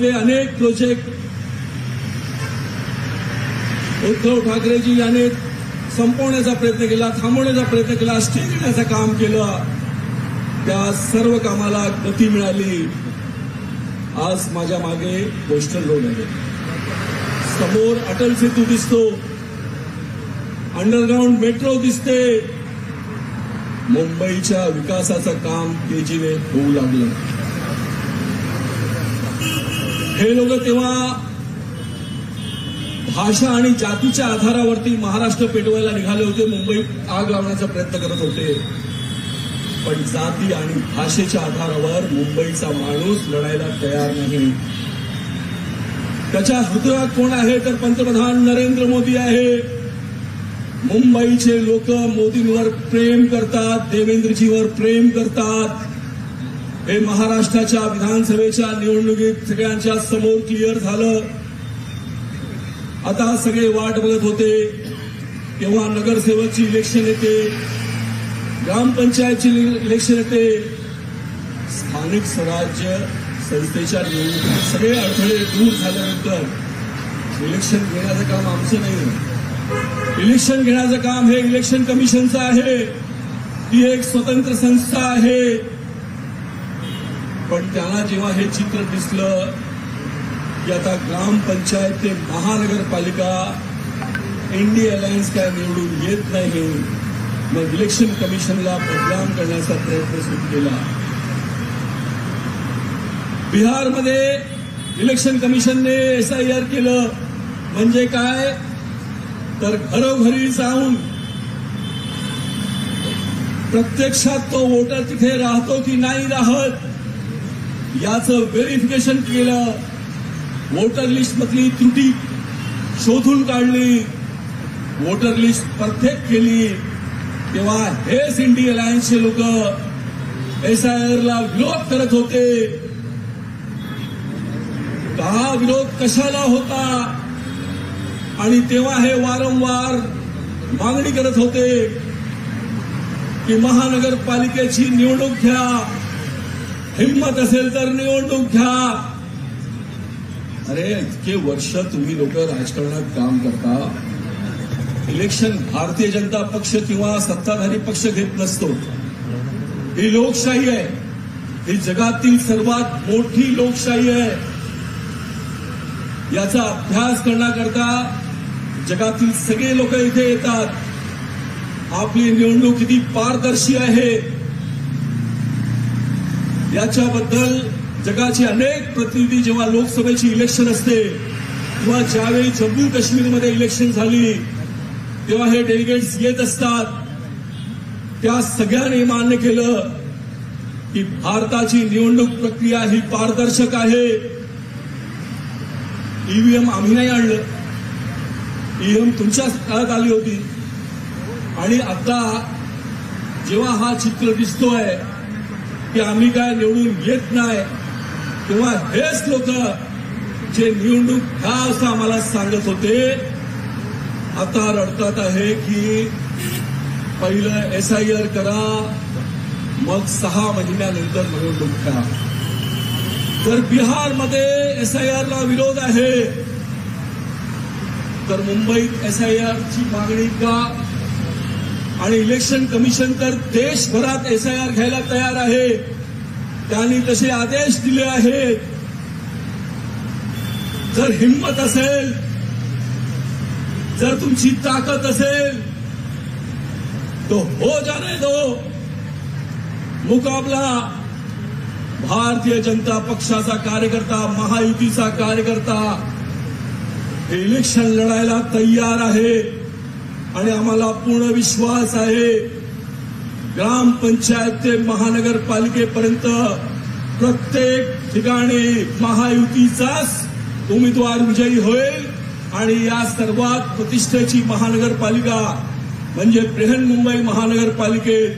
मुंबईतले अनेक प्रोजेक्ट उद्धव ठाकरेजी याने संपवण्याचा प्रयत्न केला थांबवण्याचा प्रयत्न केला स्टे देण्याचं काम केलं. त्या सर्व कामाला गती मिळाली. आज माझ्या मागे कोस्टल रोड आहे. समोर अटल सेतू दिसतो. अंडरग्राऊंड मेट्रो दिसते. मुंबईच्या विकासाचं काम तेजीने होऊ लागलं. हे लोक तेव्हा भाषा आणि जातीच्या आधारावरती महाराष्ट्र पेटवायला निघाले होते. मुंबईत आग लावण्याचा प्रयत्न करत होते. पण जाती आणि भाषेच्या आधारावर मुंबईचा माणूस लढायला तयार नाही. त्याच्या हृदयात कोण आहे? तर पंतप्रधान नरेंद्र मोदी आहे. मुंबईचे लोक मोदींवर प्रेम करतात देवेंद्रजीवर प्रेम करतात. हे महाराष्ट्राच्या विधानसभेच्या निवडणुकीत सगळ्यांच्या समोर क्लिअर झालं. आता सगळे वाट बघत होते. तेव्हा नगरसेवकची इलेक्शन येते. ग्रामपंचायतची इलेक्शन येते. स्थानिक स्वराज्य संस्थेच्या निवडणुकीत सगळे अडथळे दूर झाल्यानंतर इलेक्शन घेण्याचं काम आमचं नाही. इलेक्शन घेण्याचं काम हे इलेक्शन कमिशनचं आहे. ती एक स्वतंत्र संस्था आहे. पण त्यांना जेव्हा हे चित्र दिसलं की आता ग्रामपंचायत ते महानगरपालिका इंडी अलायन्स काय निवडून येत नाही मग इलेक्शन कमिशनला बदनाम करण्याचा प्रयत्न सुरू केला. बिहारमध्ये इलेक्शन कमिशनने एसआयआर केलं म्हणजे काय? तर घरोघरी जाऊन प्रत्यक्षात तो वोटर तिथे राहतो की नाही राहत? याचं व्हेरिफिकेशन केलं. वोटर लिस्ट मधली त्रुटी शोधून काढली. वोटर लिस्ट परफेक्ट केली. तेव्हा हेच इंडी अलायन्सचे लोक एसआयआरला विरोध करत होते. हा विरोध कशाला होता? आणि तेव्हा हे वारंवार मागणी करत होते की महानगरपालिकेची निवडणूक घ्या. हिंमत असेल तर निवडणूक घ्या. अरे इतके वर्ष तुम्ही लोक राजकारणात काम करता. इलेक्शन भारतीय जनता पक्ष किंवा सत्ताधारी पक्ष घेत नसतो. ही लोकशाही आहे. ही जगातील सर्वात मोठी लोकशाही आहे. याचा अभ्यास करण्याकरता जगातील सगळे लोक इथे येतात. आपली निवडणूक किती पारदर्शी आहे. याच्याबद्दल जगाचे अनेक प्रतिनिधी जेव्हा लोकसभेची इलेक्शन असते किंवा ज्यावेळी जम्मू काश्मीरमध्ये इलेक्शन झाली तेव्हा हे डेलिगेट्स येत असतात. त्या सगळ्यांनी मान्य केलं की भारताची निवडणूक प्रक्रिया ही पारदर्शक आहे. ईव्हीएम आम्ही नाही आणलं. ईव्हीएम तुमच्याच काळात आली होती. आणि आता जेव्हा हा चित्र दिसतोय की आम्ही काय निवडून येत नाही तेव्हा हेच लोक जे निवडणूक घ्या असं आम्हाला सांगत होते आता रडतात आहे की पहिलं एस आय आर करा मग सहा महिन्यानंतर निवडणूक घ्या तर बिहारमध्ये एस आय आरला विरोध आहे. तर मुंबईत एस आय आरची मागणी का? आणि इलेक्शन कमिशन तर देशभरात एस आय आर घ्यायला तयार आहे. त्यांनी तसे आदेश दिले आहेत. जर हिंमत असेल जर तुमची ताकद असेल तो हो जाने दो मुकाबला भारतीय जनता पक्षाचा कार्यकर्ता महायुतीचा कार्यकर्ता इलेक्शन लढायला तयार आहे. आणि आम्हाला पूर्ण विश्वास आहे. ग्रामपंचायत ते महानगरपालिकेपर्यंत प्रत्येक ठिकाणी महायुतीचाच उमेदवार विजयी होईल आणि या सर्वात प्रतिष्ठेची महानगरपालिका म्हणजे बृहन्मुंबई महानगरपालिकेत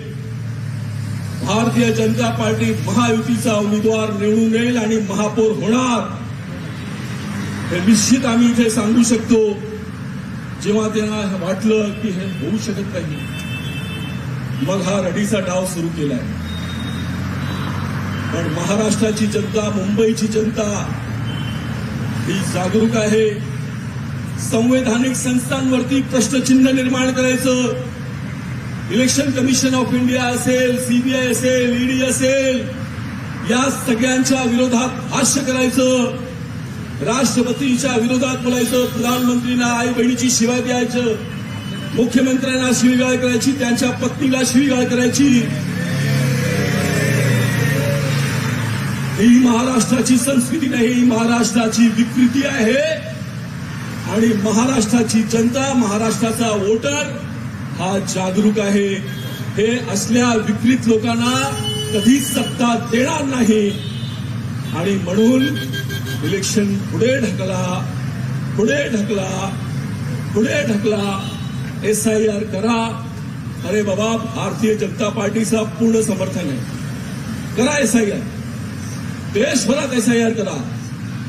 भारतीय जनता पार्टी महायुतीचा उमेदवार निवडून येईल आणि महापौर होणार. हे निश्चित आम्ही इथे सांगू शकतो. जेव्हा त्यांना वाटलं की हे होऊ शकत नाही मग हा रडीचा डाव सुरू केलाय. पण महाराष्ट्राची जनता मुंबईची जनता ही जागरूक आहे. संवैधानिक संस्थांवरती प्रश्नचिन्ह निर्माण करायचं. इलेक्शन कमिशन ऑफ इंडिया असेल सीबीआय असेल ईडी असेल या सगळ्यांच्या विरोधात भाष्य करायचं. राष्ट्रपतींच्या विरोधात बोलायचं प्रधानमंत्रींना आई बहिणीची शिवाय द्यायचं मुख्यमंत्र्यांना शिवीगाळ करायची त्यांच्या पत्नीला शिवीगाळ करायची. ही महाराष्ट्राची संस्कृती नाही ही महाराष्ट्राची विकृती आहे. आणि महाराष्ट्राची जनता महाराष्ट्राचा वोटर हा जागरूक आहे. हे असल्या विकृत लोकांना कधीच सत्ता देणार नाही. आणि म्हणून इलेक्शन पुढे ढकला पुढे ढकला पुढे ढकला. एस आय आर करा. अरे बाबा भारतीय जनता पार्टीचा पूर्ण समर्थन आहे. करा एस आय आर. देशभरात एस आय आर करा.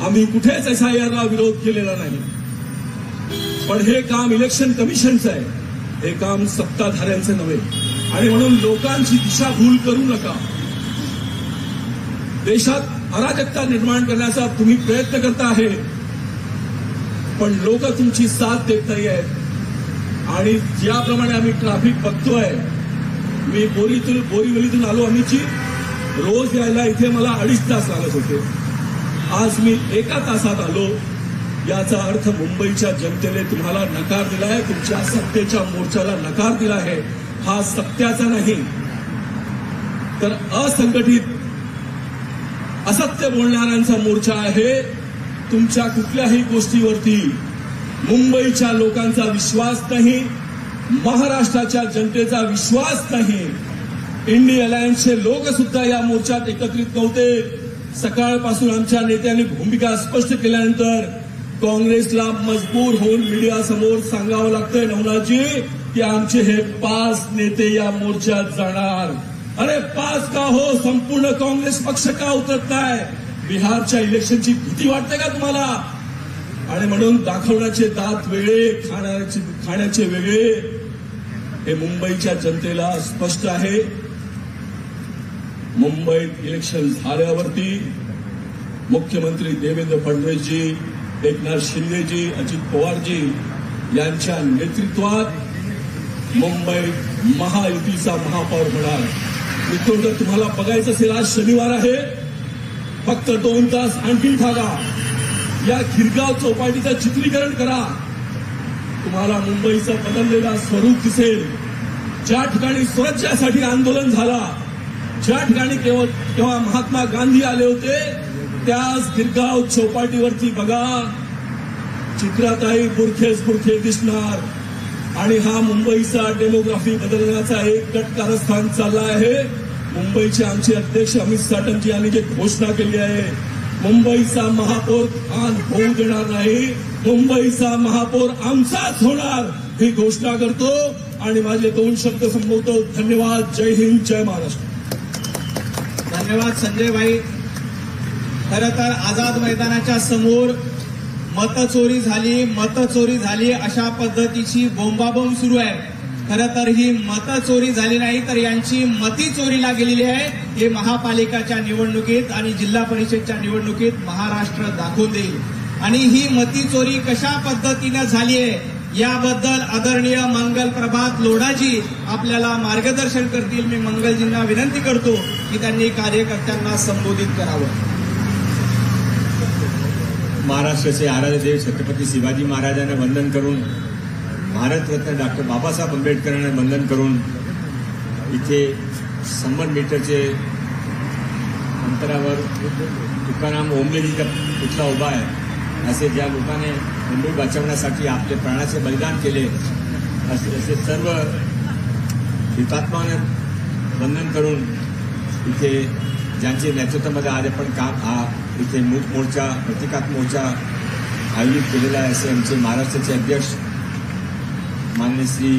आम्ही कुठेच एस आय आरला विरोध केलेला नाही. पण हे काम इलेक्शन कमिशनचं आहे. हे काम सत्ताधाऱ्यांचं नव्हे. आणि म्हणून लोकांची दिशाभूल करू नका. देशात अराजकता निर्माण करण्याचा तुम्ही प्रयत्न करता आहे. पण लोक तुमची साथ देत नाही आहेत आणि ज्याप्रमाणे आम्ही ट्रॅफिक बघतोय मी बोरीतून बोरीवलीतून आलो आम्हीची रोज यायला इथे मला अडीच तास लागत होते. आज मी एका तासात आलो याचा अर्थ मुंबईच्या जनतेने तुम्हाला नकार दिला आहे तुमच्या सत्तेच्या मोर्चाला नकार दिला आहे. हा सत्याचा नाही. तर असंघटित असत्य बोलणाऱ्यांचा मोर्चा आहे तुमच्या कुठल्याही गोष्टीवरती. मुंबईच्या लोकांचा विश्वास नाही महाराष्ट्राच्या जनतेचा विश्वास नाही. इंडी अलायन्सचे लोक सुद्धा या मोर्चात एकत्रित नव्हते. सकाळपासून आमच्या नेत्यांनी भूमिका स्पष्ट केल्यानंतर काँग्रेसला मजबूर होऊन मीडियासमोर सांगावं लागतंय नवनाजी की आमचे हे पाच नेते या मोर्चात जाणार. अरे पाच का हो संपूर्ण काँग्रेस पक्ष का उतरत नाही बिहारच्या इलेक्शनची भीती वाटते का तुम्हाला? आणि म्हणून दाखवण्याचे दात वेगळे खाण्याचे खाण्याचे वेगळे. हे मुंबईच्या जनतेला स्पष्ट आहे. मुंबईत इलेक्शन झाल्यावरती मुख्यमंत्री देवेंद्र फडणवीसजी एकनाथ शिंदेजी अजित पवारजी यांच्या नेतृत्वात मुंबईत महायुतीचा महापौर होणार. इथून जर तुम्हाला बघायचं असेल आज शनिवार आहे. फक्त दोन तास आणखी थागा या खिरगाव चौपाटीचं चित्रीकरण करा. तुम्हाला मुंबईचं बदललेला स्वरूप दिसेल. ज्या ठिकाणी स्वराज्यासाठी आंदोलन झाला ज्या ठिकाणी केवळ केव्हा महात्मा गांधी आले होते त्याच गिरगाव चौपाटीवरती बघा. चित्राताई बुरखेच बुरखे दिसणार. आणि हा मुंबईचा डेमोग्राफी बदलण्याचा एक कट कारस्थान चालला आहे. मुंबईचे आमचे अध्यक्ष अमित साटमजी यांनी जे घोषणा केली आहे मुंबईचा महापौर खान होऊ देणार नाही मुंबईचा महापौर आमचाच होणार ही घोषणा करतो. आणि माझे दोन शब्द संबोधतो धन्यवाद. जय हिंद जय महाराष्ट्र. धन्यवाद संजय भाई खर तर आझाद मैदानाच्या समोर मतचोरी झाली मतचोरी झाली अशा पद्धतीची बोंबाबोंब सुरू आहे. खरं तर ही मतचोरी झाली नाही तर यांची मती चोरीला गेलेली आहे. हे महापालिकाच्या निवडणुकीत आणि जिल्हा परिषदच्या निवडणुकीत महाराष्ट्र दाखवून देईल. आणि ही मती चोरी कशा पद्धतीनं झाली आहे याबद्दल आदरणीय मंगल प्रभात लोढाजी आपल्याला मार्गदर्शन करतील. मी मंगलजींना विनंती करतो की त्यांनी कार्यकर्त्यांना संबोधित करावं. महाराष्ट्राचे आराध्य देव छत्रपती शिवाजी महाराजांना वंदन करून भारतरत्न डॉक्टर बाबासाहेब आंबेडकरांना वंदन करून इथे शंभर मीटरचे अंतरावर तुकाराम ओंबलेजीचा पुतळा उभा आहे. असे ज्या लोकांनी मुंबई वाचवण्यासाठी आपले प्राणाचे बलिदान केले असे असे सर्व हुतात्मानं वंदन करून इथे ज्यांचे नेतृत्वामध्ये आज आपण काम हा इथे मूक मोर्चा प्रतिकात्मक मोर्चा आयोजित केलेला आहे असे आमचे महाराष्ट्राचे अध्यक्ष मान्य श्री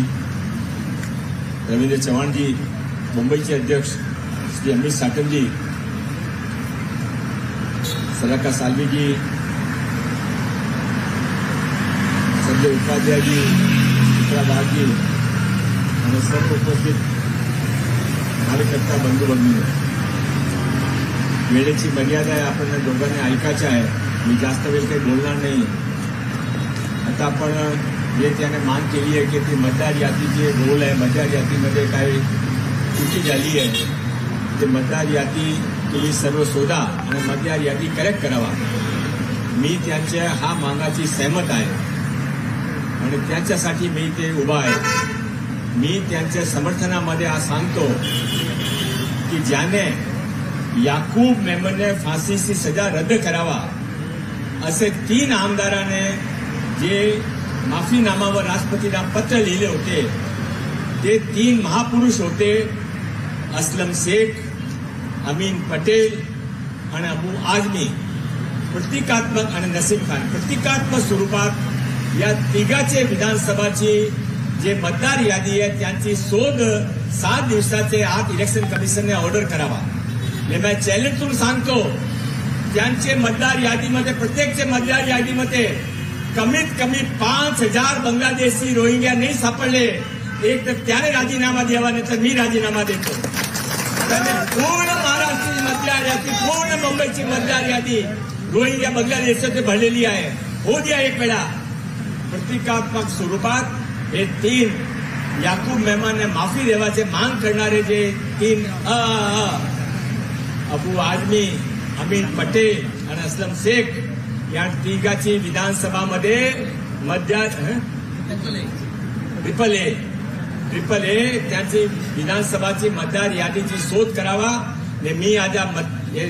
रवींद्र चव्हाणजी मुंबईचे अध्यक्ष श्री अमित साटमजी सदाका सालवीजी संजय उपाध्यायजी चित्रा बागजी आणि सर्व उपस्थित कार्यकर्ता बंधू बंधू वेळेची मर्यादा आहे आपण दोघांनी ऐकायचं आहे. मी जास्त वेळ काही बोलणार नाही. आता आपण जे त्याने मांग केली आहे की ती मतदार यादीचे रोल आहे मतदार यादीमध्ये काही चुकी झाली आहे ते मतदार यादी तुम्ही सर्व शोधा आणि मतदार यादी करेक्ट करावा। मी त्यांच्या हा मागाची सहमत आहे। आणि त्याच्यासाठी मी ते उभा आहे। मी त्यांच्या समर्थनामध्ये आज सांगतो की ज्याने याकूब मेमनने फाशीची सजा रद्द करावा असे तीन आमदाराने जे माफीनामावर राष्ट्रपतींना पत्र लिहिले होते. ते तीन महापुरुष होते. असलम शेख अमीन पटेल आणि अबू आजमी. प्रतिकात्मक आणि नसीम खान. प्रतिकात्मक स्वरूपात या तिघाचे विधानसभाची जे मतदार यादी आहे त्यांची शोध सात दिवसाचे आत इलेक्शन कमिशनने ऑर्डर करावा. हे मी चॅलेंज सांगतो. त्यांचे मतदार यादीमध्ये प्रत्येकचे मतदार यादीमध्ये कमीत कमी पाच हजार बांगलादेशी रोहिंग्या नाही सापडले. एक तर त्याने राजीनामा द्यावा नाही तर मी राजीनामा देतो. त्याने पूर्ण महाराष्ट्राची मतदार यादी पूर्ण मुंबईची मतदार यादी रोहिंग्या बांगलादेशात भरलेली आहे. हो द्या एक वेळा. प्रतिकात्मक स्वरूपात हे तीन याकूब मेहमानने माफी देवाचे मांग करणारे जे तीन अ अ, अबू आजमी अमीन पटेल आणि असलम शेख या तिघाची विधानसभामध्ये हं? Triple A. Triple A. त्यांची विधानसभाची मतदार यादीची शोध करावा. आणि मी आज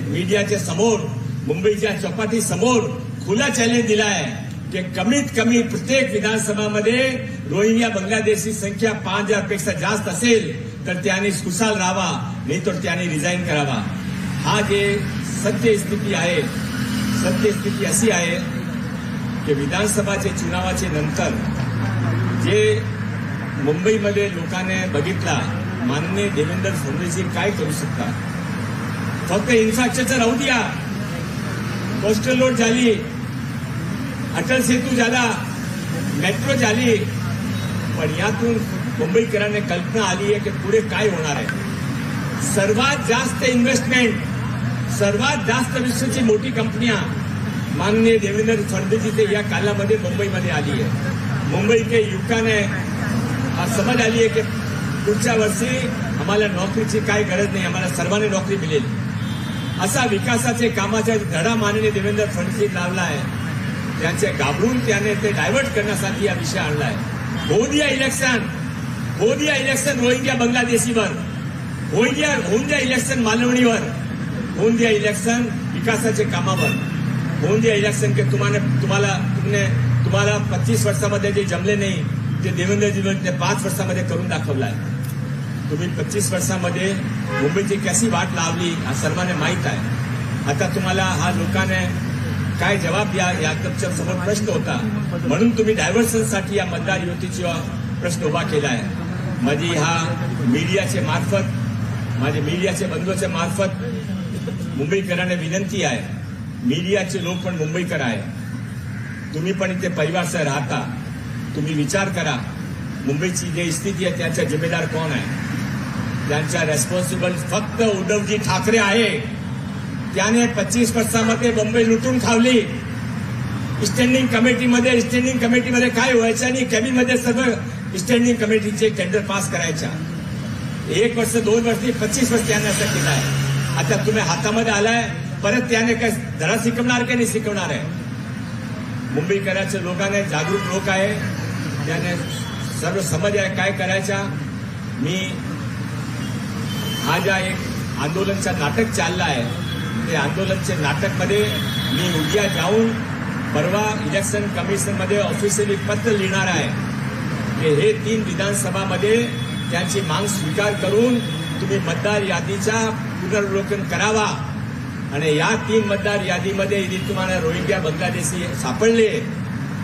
मीडियाच्या समोर मुंबईच्या चौपाटी समोर खुला चॅलेंज दिला आहे की कमीत कमी प्रत्येक विधानसभामध्ये रोहिंग्या बांगलादेशी संख्या पाच हजारपेक्षा जास्त असेल तर त्याने खुशाल राहावा. नाही तर त्याने रिझाईन करावा. हा जे सत्य स्थिती आहे सद्यस्थिती अशी आहे की विधानसभाचे चुनावाचे नंतर जे मुंबईमध्ये लोकांनी बघितला माननीय देवेंद्र फडणवीसजी काय करू शकतात? फक्त इन्फ्रास्ट्रक्चर राहू द्या. कोस्टल रोड झाली अटल सेतू झाला मेट्रो झाली पण यातून मुंबईकरांना कल्पना आली आहे की पुढे काय होणार आहे? सर्वात जास्त इन्व्हेस्टमेंट सर्वात जास्त विश्वची मोठी कंपन्या माननीय देवेंद्र फडणवीस या कालामध्ये मुंबईमध्ये आली आहे. मुंबई के युवकाने आज समज आली आहे की पुढच्या वर्षी आम्हाला नोकरीची काय गरज नाही आम्हाला सर्वांना नोकरी मिळेल. असा विकासाचे कामाचा धडा माननीय देवेंद्र फडणवीस लावला आहे. त्यांचे घाबरून त्याने ते डायव्हर्ट करण्यासाठी हा विषय आणला आहे. होऊ इलेक्शन होऊ इलेक्शन रोहिंग्या बांगलादेशीवर होऊ होऊन द्या इलेक्शन मालवणीवर. गोंदिया इलेक्शन विकासाच्या कामावर. होऊन इलेक्शन के तुम्हाला तुम्हाला तुमने तुम्हाला पच्चीस वर्षामध्ये जे जमले नाही ते देवेंद्रजीने पाच वर्षामध्ये करून दाखवलं आहे. तुम्ही पच्चीस वर्षामध्ये मुंबईची कशी वाट लावली हा सर्वांना माहीत आहे. आता तुम्हाला हा लोकांना काय जबाब द्या या तुमच्यासमोर प्रश्न होता. म्हणून तुम्ही डायव्हर्शनसाठी या मतदार युतीची प्रश्न उभा केला आहे. माझी हा मीडियाचे मार्फत माझे मीडियाचे बंधूच्या मार्फत मुंबईकरांना विनंती आहे. मीडियाचे लोक पण मुंबईकर आहे तुम्ही पण इथे परिवारसह राहता. तुम्ही विचार करा मुंबईची जी स्थिती आहे त्याचा जिम्मेदार कोण आहे? त्यांच्या रेस्पॉन्सिबल फक्त उद्धवजी ठाकरे आहे. त्याने पच्चीस वर्षामध्ये मुंबई लुटून खावली. स्टँडिंग कमिटीमध्ये स्टँडिंग कमिटीमध्ये काय व्हायचं आणि कॅबिनमध्ये सर्व स्टँडिंग कमिटीचे टेंडर पास करायच्या. एक वर्ष दोन वर्ष पच्चीस वर्ष त्यांना असं केलं आहे. आता तुम्ही हातामध्ये आलाय परत त्याने काय धडा शिकवणार की नाही शिकवणार आहे? मुंबईकरांच्या लोकांना जागरूक लोक आहे. त्याने सर्व समज आहे काय करायचा? मी हा ज्या एक आंदोलनचा नाटक चालला आहे ते आंदोलनच्या नाटकमध्ये मी उद्या जाऊन परवा इलेक्शन कमिशनमध्ये ऑफिशियली पत्र लिहिणार आहे. की हे तीन विधानसभामध्ये त्यांची मांग स्वीकार करून तुम्ही मतदार यादीच्या पुनर्वलोकन करावा. आणि या तीन मतदार यादीमध्ये यदि तुम्हाला रोहिंग्या बांगलादेशी सापडले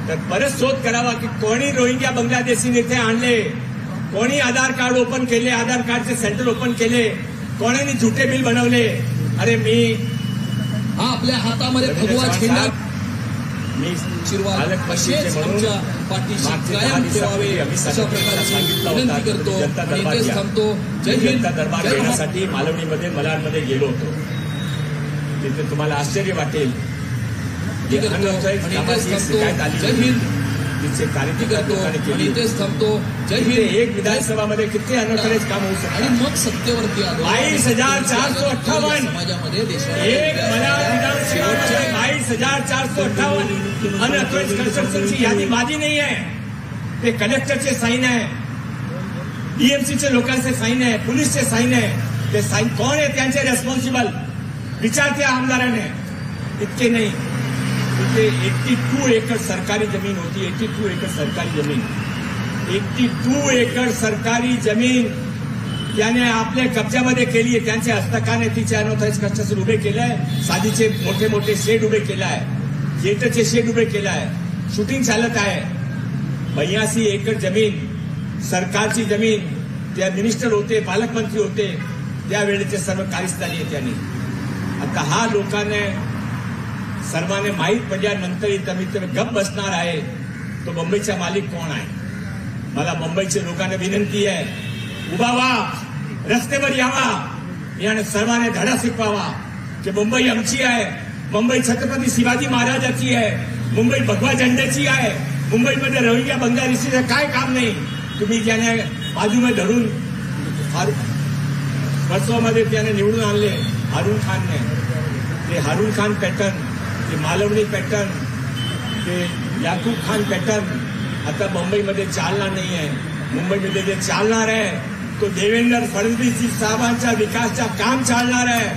तर परत शोध करावा की कोणी रोहिंग्या बांगलादेशी इथे आणले कोणी आधार कार्ड ओपन केले आधार कार्डचे सेंटर ओपन केले कोणाने झुटे बिल बनवले. अरे मी हा आपल्या हातामध्ये भगवा झेंडा पालकमंत्रीचे असेच आमच्या पाठीशी कायम ठेवावे अशा प्रकारची विनंती करतो. आणि दरबार. थांबतो. जय हिंद. घेण्यासाठी मालवणीमध्ये मलाडमध्ये गेलो होतो. तिथे तुम्हाला आश्चर्य वाटेल. जय हिंद. विनंती कार्यकर्ते आणि केली इथेच थांबतो जय हिंद। एक विधानसभामध्ये किती अनौपचारिक काम होऊ आणि शकतात मग सत्तेवरती आलो. बावीस हज़ार चारशे अठ्ठावन्न. समाजामध्ये एक मला विधानसभेमध्ये बावीस हज़ार चारशे अठ्ठावन्न. अनऑथराईज कन्स्ट्रक्शनची यादी माझी नाही आहे. ते कलेक्टरचे साईन आहे. डीएमसीचे लोकांचे साईन आहे. पोलीसचे साईन आहे. ते साईन कोण आहे? त्यांचे रेस्पॉन्सिबल विचार त्या आमदाराने. इतके नाही. तिथे एट्टी टू एकर सरकारी जमीन होती एट्टी टू एकर सरकारी जमीन। एट्टी टू एकर सरकारी जमीन त्याने आपल्या कब्जामध्ये केली आहे त्यांच्या हस्तकाने तिचे अनोथाईज कन्स्ट्रक्शन उभे केलं आहे साधीचे मोठे मोठे शेड उभे केले आहे थिएटरचे शेड उभे केलं आहे शूटिंग चालत आहे बयासी एकर जमीन सरकारची जमीन त्या मिनिस्टर होते पालकमंत्री होते त्यावेळेचे सर्व कार्यस्थानी आहे त्यांनी आता हा लोकांना सर्वांना माहीत पडल्यानंतर म्हणजे इथं मी तर गप बसणार आहे तो मुंबईचा मालिक कोण आहे? मला मुंबईच्या लोकांना विनंती आहे. उभा व्हा. रस्त्यावर यावा. याने सर्वांना धडा शिकवावा. की मुंबई आमची आहे मुंबई छत्रपती शिवाजी महाराजाची आहे मुंबई भगवा झेंड्याची आहे मुंबईमध्ये रोहिंग्या बंगालीचं काय काम नाही. तुम्ही ज्याने बाजूमध्ये धरून फार- वर्षामध्ये त्याने निवडून आणले. हारून खानने ते हारून खान पॅटर्न. ते मालवणी पॅटर्न ते याकूब खान पॅटर्न आता मुंबईमध्ये चालणार नाही आहे. मुंबईमध्ये जे चालणार आहे तो देवेंद्र फडणवीस साहेबांच्या विकासचा काम चालणार आहे.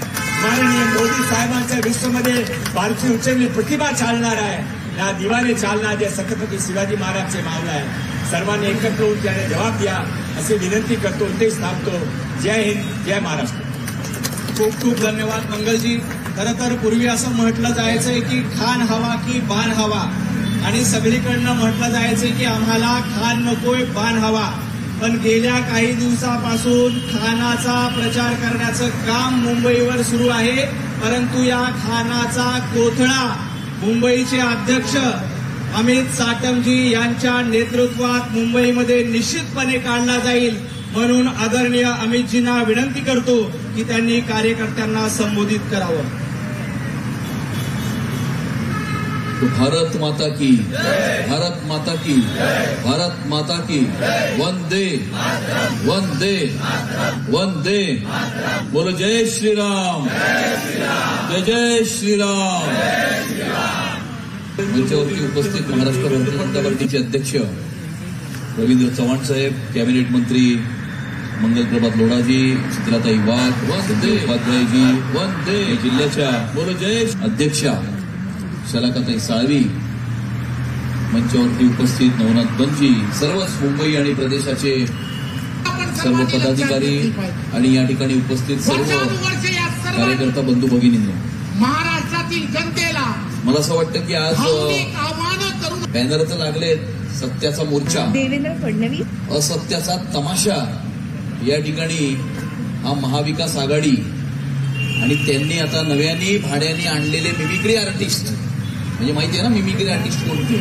माननीय मोदी साहेबांच्या विश्वमध्ये भारतीय उच्चली प्रतिभा चालणार आहे. या दिवाने चालणार जे छत्रपती शिवाजी महाराजचे मावला आहे. सर्वांनी एकत्र होऊन त्याने जबाब द्या असे विनंती करतो तेच थांबतो. जय हिंद जय महाराष्ट्र. खूप खूप धन्यवाद मंगलजी. खरं तर पूर्वी असं म्हटलं जायचंय की खान हवा की बाण हवा. आणि सगळीकडनं म्हटलं जायचंय की आम्हाला खान नकोय बाण हवा. पण गेल्या काही दिवसापासून खानाचा प्रचार करण्याचं काम मुंबईवर सुरू आहे. परंतु या खानाचा कोथळा मुंबईचे अध्यक्ष अमित साटमजी यांच्या नेतृत्वात मुंबईमध्ये निश्चितपणे काढला जाईल म्हणून आदरणीय अमितजींना विनंती करतो की त्यांनी कार्यकर्त्यांना संबोधित करावं. भारत माता की भारत माता की भारत माता की वंदे वंदे वंदे। बोलो जय श्री राम जय जय श्री राम मंचावरती उपस्थित महाराष्ट्र भारतीय पार्टीचे अध्यक्ष रवींद्र चव्हाण साहेब कॅबिनेट मंत्री मंगलप्रभात लोढाजी चित्राताई वाघ वंदे उपाध्यायजी वंदे जिल्ह्याच्या बोलो जय अध्यक्षा शलाकाताई साळवी मंचावरती उपस्थित नवनाथ बनजी सर्वच मुंबई आणि प्रदेशाचे सर्व पदाधिकारी आणि या ठिकाणी उपस्थित सर्व कार्यकर्ता बंधू भगिनींनो. महाराष्ट्रातील जनतेला मला असं वाटतं की आज भावनिक आव्हानं करून बॅनर तर लागले सत्याचा मोर्चा. देवेंद्र फडणवीस? असत्याचा तमाशा. या ठिकाणी हा महाविकास आघाडी आणि त्यांनी आता नव्याने भाड्याने आणलेले मिमिक्री आर्टिस्ट म्हणजे माहिती आहे ना मिमिक्री आर्टिस्ट कोणते?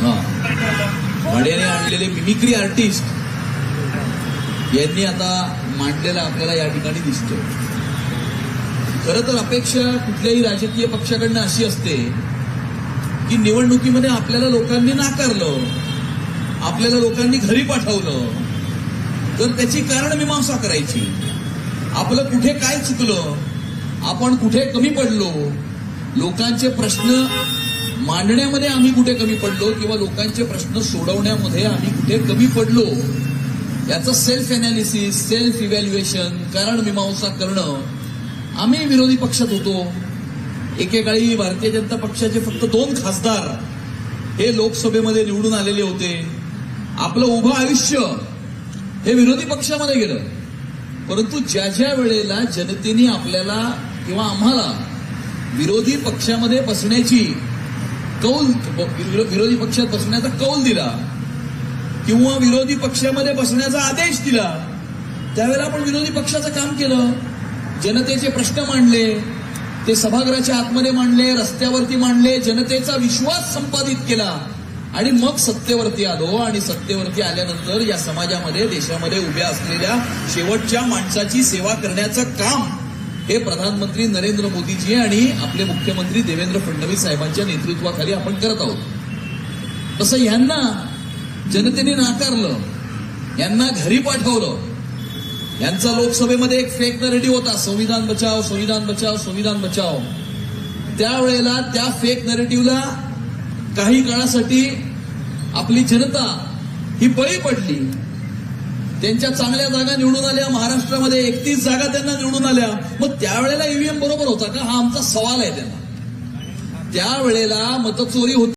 हा. भाड्याने आणलेले मिमिक्री आर्टिस्ट यांनी आता मांडलेला आपल्याला या ठिकाणी दिसतोय. खरं तर अपेक्षा कुठल्याही राजकीय पक्षाकडनं अशी असते की निवडणुकीमध्ये आपल्याला लोकांनी नाकारलं आपल्याला लोकांनी घरी पाठवलं तर त्याची कारण मीमांसा करायची. आपलं कुठे काय चुकलं आपण कुठे कमी पडलो लोकांचे प्रश्न मांडण्यामध्ये आम्ही कुठे कमी पडलो किंवा लोकांचे प्रश्न सोडवण्यामध्ये आम्ही कुठे कमी पडलो याचं सेल्फ अनालिसिस सेल्फ इव्हॅल्युएशन कारण मीमांसा करणं आम्ही विरोधी पक्षात होतो. एकेकाळी भारतीय जनता पक्षाचे फक्त दोन खासदार हे लोकसभेमध्ये निवडून आलेले होते. आपलं उभं आयुष्य हे विरोधी पक्षामध्ये गेलं. परंतु ज्या ज्या वेळेला जनतेने आपल्याला किंवा आम्हाला विरोधी पक्षामध्ये बसण्याची कौल विरोधी पक्षात बसण्याचा कौल दिला किंवा विरोधी पक्षामध्ये बसण्याचा आदेश दिला त्यावेळेला आपण विरोधी पक्षाचं काम केलं. जनतेचे प्रश्न मांडले ते सभागृहाच्या आतमध्ये मांडले रस्त्यावरती मांडले जनतेचा विश्वास संपादित केला आणि मग सत्तेवरती आलो आणि सत्तेवरती आल्यानंतर या समाजामध्ये देशामध्ये उभ्या असलेल्या शेवटच्या माणसाची सेवा करण्याचं काम हे प्रधानमंत्री नरेंद्र मोदीजी आणि आपले मुख्यमंत्री देवेंद्र फडणवीस साहेबांच्या नेतृत्वाखाली आपण करत आहोत. तसं यांना जनतेने नाकारलं यांना घरी पाठवलं यांचा लोकसभेमध्ये एक फेक नरेटिव्ह होता संविधान बचाव संविधान बचाव संविधान बचाव. त्यावेळेला त्या फेक नरेटिव्हला काही काळासाठी आपली जनता ही बळी पडली. त्यांच्या चांगल्या जागा निवडून आल्या महाराष्ट्रामध्ये एकतीस जागा त्यांना निवडून आल्या. मग त्यावेळेला ईव्हीएम बरोबर होता का? हा आमचा सवाल आहे त्यांना. त्यावेळेला मतचोरी होती.